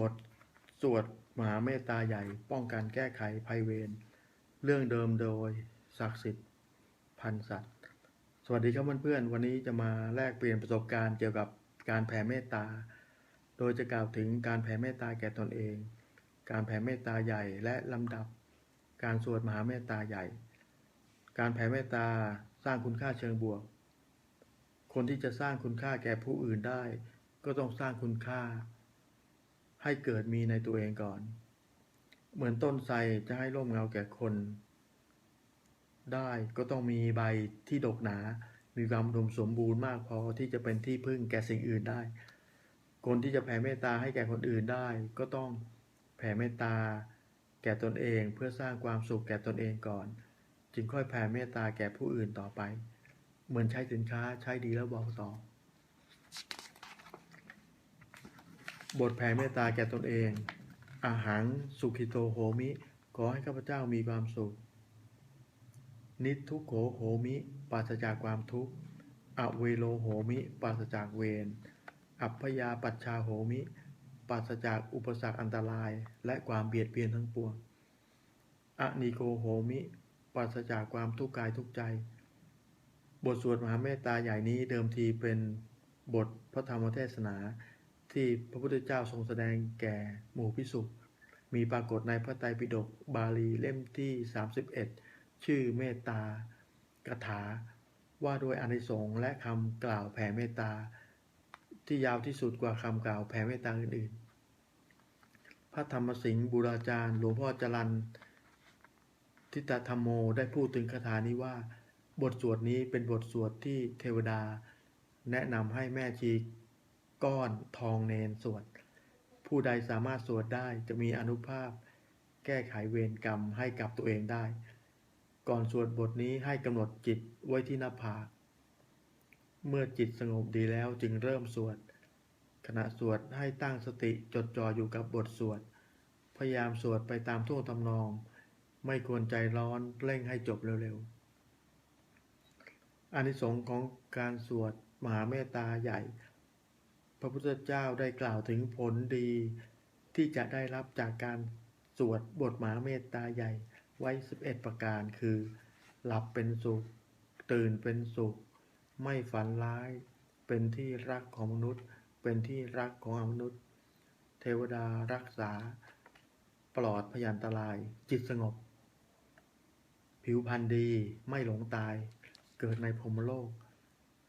บทสวดมหาเมตตาใหญ่ ป้องกันแก้ไขภัยเวรเรื่องเดิมโดยศักดิ์สิทธิ์พันสัตว์ สวัสดีครับเพื่อนๆวันนี้จะมาแลกเปลี่ยนประสบการณ์เกี่ยวกับการแผ่เมตตา โดยจะกล่าวถึงการแผ่เมตตาแก่ตนเอง การแผ่เมตตาใหญ่และลำดับ การสวดมหาเมตตาใหญ่ การแผ่เมตตาสร้างคุณค่าเชิงบวก คนที่จะสร้างคุณค่าแก่ผู้อื่นได้ ก็ต้องสร้างคุณค่า ให้เกิดมีในตัวเองก่อน เหมือนต้นไทรจะให้ร่มเงาแก่คน ได้ก็ต้องมีใบที่ดกหนา มีความอุดมสมบูรณ์มากพอที่จะเป็นที่พึ่งแก่สิ่งอื่นได้ คนที่จะแผ่เมตตาให้แก่คนอื่นได้ ก็ต้องแผ่เมตตาแก่ตนเองเพื่อสร้างความสุขแก่ตนเองก่อน จึงค่อยแผ่เมตตาแก่ผู้อื่นต่อไป เหมือนใช้สินค้าใช้ดีแล้วบอกต่อ บทแผ่เมตตาแก่ตนเอง อาหังสุขิโตโหมิ ขอให้ข้าพเจ้ามีความสุข นิทุโขโหมิ ปราศจากความทุกข์ อเวโลโหมิ ปราศจากเวร อัพยาปัชชาโหมิ ปราศจากอุปสรรคอันตราย และความเบียดเบียนทั้งปวง อนิโกโหมิ ปราศจากความทุกข์กายทุกใจ บทสวดมหาเมตตาใหญ่นี้เดิมทีเป็นบทพระธรรมเทศนา ที่พระพุทธเจ้าทรงแสดงแก่หมู่พิสุมีปรากฏในพระไตรปิฎกบาลีเล่มที่ 31 ชื่อเมตตากถา ว่าด้วยอานิสงส์และคำกล่าวแผ่เมตตา ที่ยาวที่สุดกว่าคำกล่าวแผ่เมตตาอื่นๆ พระธรรมสิงห์บุราจารย์หลวงพ่อจรันทิตธรรมโมได้พูดถึงคาถานี้ว่า บทสวดนี้เป็นบทสวดที่เทวดา แนะนำให้แม่ชี ก้อนทองเนนสวด ผู้ใดสามารถสวดได้จะมีอนุภาพ แก้ไขเวรกรรมให้กับตัวเองได้ ก่อนสวดบทนี้ให้กำหนดจิตไว้ที่หน้าผากเมื่อจิตสงบดีแล้วจึงเริ่มสวด ขณะสวดให้ตั้งสติจดจ่ออยู่กับบทสวด พยายามสวดไปตามท่วงทำนอง ไม่ควรใจร้อนเร่งให้จบเร็วๆอานิสงส์ของการสวดมหาเมตตาใหญ่ พระพุทธเจ้าได้กล่าวถึงผลดีที่จะได้รับจากการสวดบทหมาเมตตาใหญ่ไว้ 11 ประการคือ หลับเป็นสุข ตื่นเป็นสุข ไม่ฝันร้าย เป็นที่รักของมนุษย์ เป็นที่รักของมนุษย์ เทวดารักษา ปลอดพยันตราย จิตสงบ ผิวพรรณดีไม่หลงตาย เกิดในพรมโลก